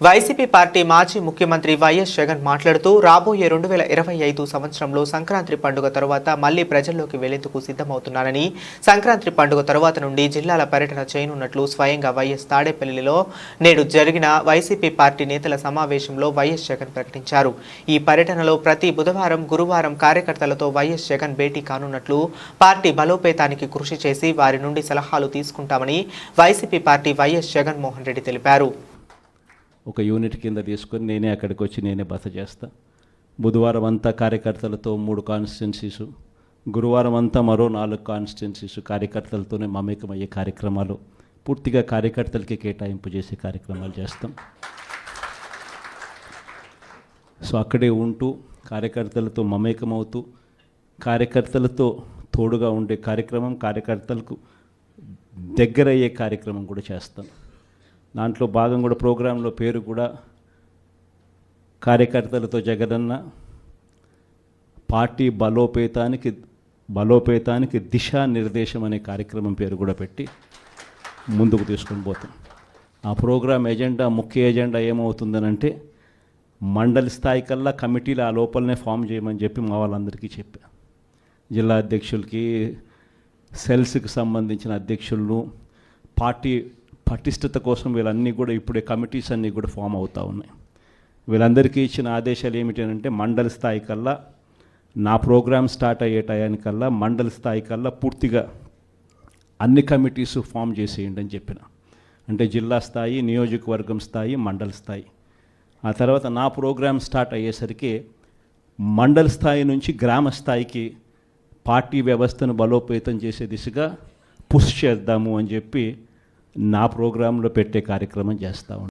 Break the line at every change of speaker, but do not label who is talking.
YCP party మాజీ ముఖ్యమంత్రి YS Jagan మాట్లాడుతూ రాబోయే రెండు వేల ఇరవై ఐదు సంవత్సరంలో సంక్రాంతి పండుగ తర్వాత మళ్ళీ ప్రజల్లోకి వెళ్ళేందుకు సిద్ధమవుతున్నానని సంక్రాంతి పండుగ తరువాత నుండి జిల్లాల పర్యటన చేయనున్నట్లు స్వయంగా వైఎస్ తాడేపల్లిలో నేడు జరిగిన వైసీపీ పార్టీ నేతల సమావేశంలో వైఎస్ జగన్ ప్రకటించారు. ఈ పర్యటనలో ప్రతి బుధవారం గురువారం కార్యకర్తలతో వైఎస్ జగన్ భేటీ కానున్నట్లు పార్టీ బలోపేతానికి కృషి చేసి వారి నుండి సలహాలు తీసుకుంటామని YCP party YS Jaganmohan Reddy తెలిపారు.
ఒక యూనిట్ కింద తీసుకొని నేనే అక్కడికి వచ్చి నేనే బస చేస్తా. బుధవారం అంతా కార్యకర్తలతో మూడు కాన్స్టిట్యున్సీసు గురువారం అంతా మరో నాలుగు కాన్స్టిట్యున్సీసు కార్యకర్తలతోనే మమేకమయ్యే కార్యక్రమాలు పూర్తిగా కార్యకర్తలకి కేటాయింపు చేసే కార్యక్రమాలు చేస్తాం. సో అక్కడే ఉంటూ కార్యకర్తలతో మమేకమవుతూ కార్యకర్తలతో తోడుగా ఉండే కార్యక్రమం కార్యకర్తలకు దగ్గరయ్యే కార్యక్రమం కూడా చేస్తాం. దాంట్లో భాగం కూడా ప్రోగ్రాంలో పేరు కూడా కార్యకర్తలతో జగనన్న పార్టీ బలోపేతానికి బలోపేతానికి దిశా నిర్దేశం అనే కార్యక్రమం పేరు కూడా పెట్టి ముందుకు తీసుకొని పోతాం. ఆ ప్రోగ్రాం ఎజెండా ముఖ్య ఎజెండా ఏమవుతుందనంటే మండలి స్థాయి కల్లా కమిటీలు ఆ లోపలనే ఫామ్ చేయమని చెప్పి మా వాళ్ళందరికీ చెప్పా. జిల్లా అధ్యక్షులకి సెల్స్కి సంబంధించిన అధ్యక్షులను పార్టీ పటిష్టత కోసం వీళ్ళన్నీ కూడా ఇప్పుడే కమిటీస్ అన్నీ కూడా ఫామ్ అవుతూ ఉన్నాయి. వీళ్ళందరికీ ఇచ్చిన ఆదేశాలు ఏమిటంటే మండలి స్థాయి కల్లా నా ప్రోగ్రామ్ స్టార్ట్ అయ్యే టయానికల్లా మండల స్థాయి కల్లా పూర్తిగా అన్ని కమిటీస్ ఫామ్ చేసేయండి అని చెప్పిన. అంటే జిల్లా స్థాయి నియోజకవర్గం స్థాయి మండల స్థాయి. ఆ తర్వాత నా ప్రోగ్రామ్ స్టార్ట్ అయ్యేసరికి మండల స్థాయి నుంచి గ్రామ స్థాయికి పార్టీ వ్యవస్థను బలోపేతం చేసే దిశగా పుష్ చేద్దాము అని చెప్పి నా ప్రోగ్రాంలో పెట్టే కార్యక్రమం చేస్తూ ఉంటాను